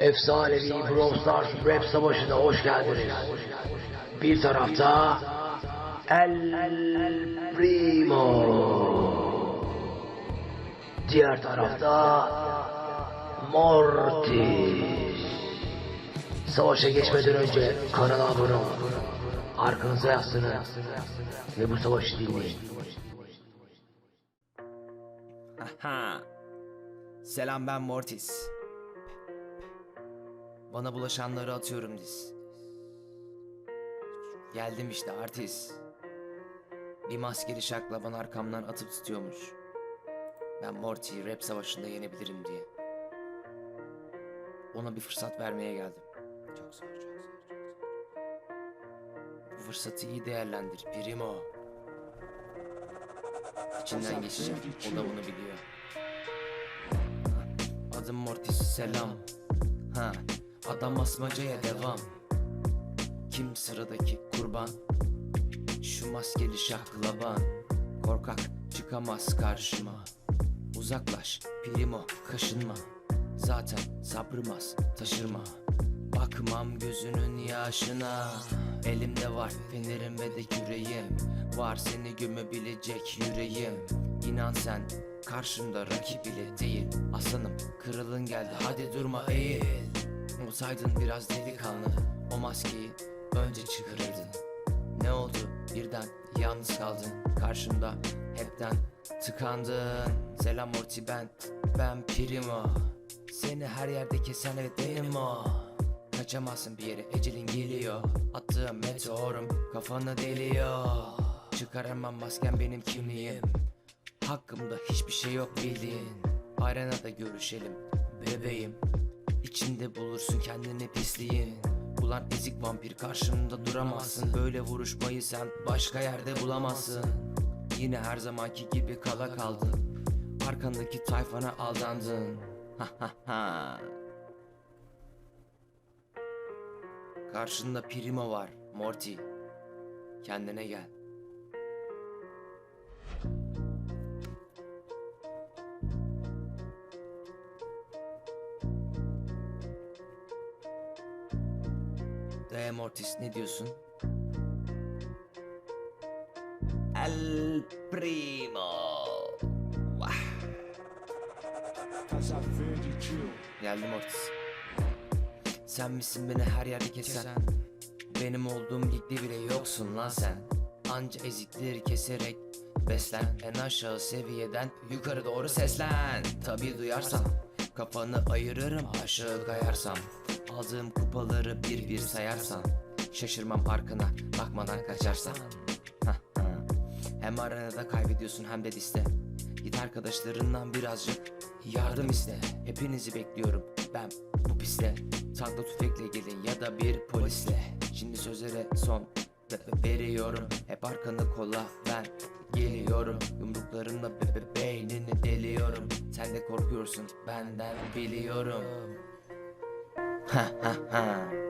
Efsanevi Brawl Rap Savaşı'na hoş geldiniz. Bir tarafta El Primo. Diğer tarafta Mortis. Savaşa geçmeden önce kanala abone olun. Arkanıza yaslanın ve bu savaşı dinleyin. Aha. Selam ben Mortis. Bana bulaşanları atıyorum diz. Geldim işte artist. Bir maskeli şakla bana arkamdan atıp tutuyormuş. Ben Morty'yi rap savaşında yenebilirim diye. Ona bir fırsat vermeye geldim. Çok zor, çok zor, çok zor. Bu fırsatı iyi değerlendir Primo. İçinden geçeceğim. O da bunu biliyor. Adım Mortis selam. Ha, adam asmacaya devam. Kim sıradaki kurban? Şu maskeli şaklaban. Korkak çıkamaz karşıma. Uzaklaş primo kaşınma. Zaten sabrımaz taşırma. Bakmam gözünün yaşına Elimde var fenerim ve de yüreğim Var seni gömebilecek yüreğim İnan sen karşımda rakip bile değil Aslanım kırılın geldi hadi durma eğil Olsaydın biraz delikanlı O maskeyi önce çıkarırdın. Ne oldu? Birden yalnız kaldın Karşımda hepten tıkandın. Selam Morty ben Ben Primo. Seni her yerde kesen evet benim o. Kaçamazsın bir yere ecelin geliyor. Attığım meteorum kafanı deliyor. Çıkaramam masken benim kimliğim. Hakkımda hiçbir şey yok bildiğin. Arenada görüşelim bebeğim İçinde bulursun kendini pisliğin Ulan ezik vampir karşımda duramazsın. Böyle vuruşmayı sen başka yerde bulamazsın. Yine her zamanki gibi kala kaldın. Arkandaki tayfana aldandın. Ha ha ha. Karşında Primo var, Morty. Kendine gel. De Mortis ne diyorsun? El Primo. Vah. Geldim Mortis. Sen misin beni her yerde kesen? Benim olduğum ligde bile yoksun lan sen. Anca ezikleri keserek beslen En aşağı seviyeden yukarı doğru seslen Tabi duyarsan kafanı ayırırım aşağı kayarsam Aldığım kupaları bir bir sayarsan Şaşırmam arkana bakmadan kaçarsan. Hem arenada kaybediyorsun hem de liste Git arkadaşlarından birazcık yardım iste. Hepinizi bekliyorum ben bu piste Tankla tüfekle gelin ya da bir polisle. Şimdi sözlere son ve- veriyorum. Hep arkanı kolla ben geliyorum. Yumruklarımla be- be- beynini deliyorum. Sen de korkuyorsun benden biliyorum Ha ha ha